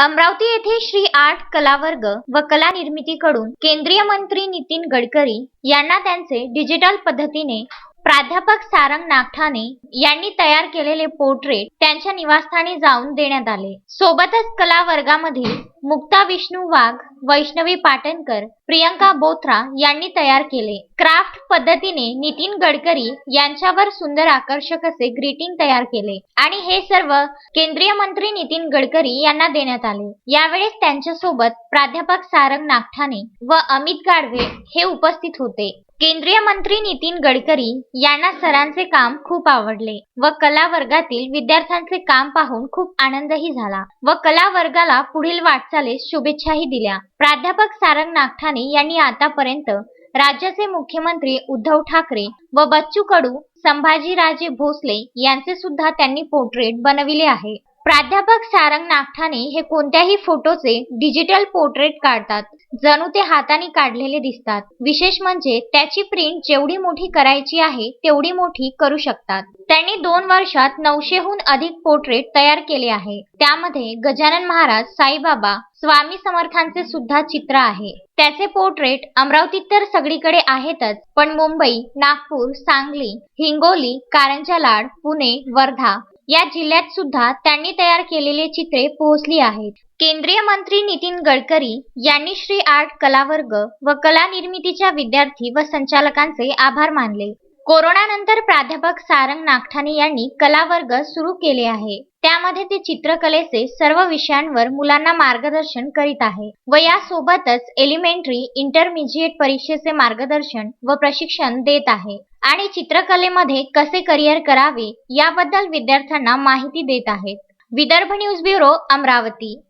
अमरावती येथे श्री आर्ट कलावर्ग व कला निर्मितीकडून केंद्रीय मंत्री नितीन गडकरी यांना त्यांचे डिजिटल पद्धतीने प्राध्यापक सारंग नागठाणे यांनी तयार केलेले पोर्ट्रेट त्यांच्या निवासस्थानी जाऊन देण्यात आले. सोबतच कला वर्गामधील मुक्ता विष्णू वाघ वैष्णवी पाटणकर प्रियंका बोथरा यांनी तयार केले. क्राफ्ट पद्धतीने नितीन गडकरी यांच्यावर सुंदर आकर्षक असे ग्रीटिंग तयार केले. आणि हे सर्व केंद्रीय मंत्री नितीन गडकरी यांना देण्यात आले. यावेळेस त्यांच्यासोबत प्राध्यापक सारंग नागठाणे व अमित गाडवे हे उपस्थित होते. केंद्रीय मंत्री नितीन गडकरी यांना सरांचे काम खूप आवडले व कला वर्गातील विद्यार्थ्यांचे काम पाहून खूप आनंदही झाला व कला वर्गाला पुढील वाटचालीस शुभेच्छाही दिल्या. प्राध्यापक सारंग नागठाणे यांनी आतापर्यंत राज्याचे मुख्यमंत्री उद्धव ठाकरे व बच्चू कडू संभाजीराजे भोसले यांचे सुद्धा त्यांनी पोर्ट्रेट बनविले आहे. प्राध्यापक सारंग नागठाणे हे कोणत्याही फोटोचे डिजिटल पोर्ट्रेट काढतात जणू ते हाताने काढलेले दिसतात. विशेष म्हणजे त्याची प्रिंट जेवढी मोठी करायची आहे तेवढी मोठी करू शकतात. त्यांनी दोन वर्षात नऊशेहून अधिक पोर्ट्रेट तयार केले आहे. त्यामध्ये गजानन महाराज साईबाबा स्वामी समर्थांचे सुद्धा चित्र आहे. त्याचे पोर्ट्रेट अमरावतीत तर सगळीकडे आहेतच पण मुंबई नागपूर सांगली हिंगोली कारंजा लाड पुणे वर्धा या जिल्ह्यात सुद्धा त्यांनी तयार केलेले चित्रे पोहोचली आहेत. केंद्रीय मंत्री नितीन गडकरी यांनी श्री आर्ट कलावर्ग व कला निर्मितीच्या विद्यार्थी व संचालकांचे आभार मानले. कोरोनानंतर प्राध्यापक सारंग नागठाणे यांनी कलावर्ग सुरू केले आहे. त्यामध्ये ते चित्रकलेचे सर्व विषयांवर मुलांना मार्गदर्शन करीत आहे व यासोबतच एलिमेंटरी इंटरमिजिएट परीक्षेचे मार्गदर्शन व प्रशिक्षण देत आहे. आणि चित्रकलेमध्ये कसे करिअर करावे याबद्दल विद्यार्थ्यांना माहिती देत आहेत. Vidarbha news bureau Amravati.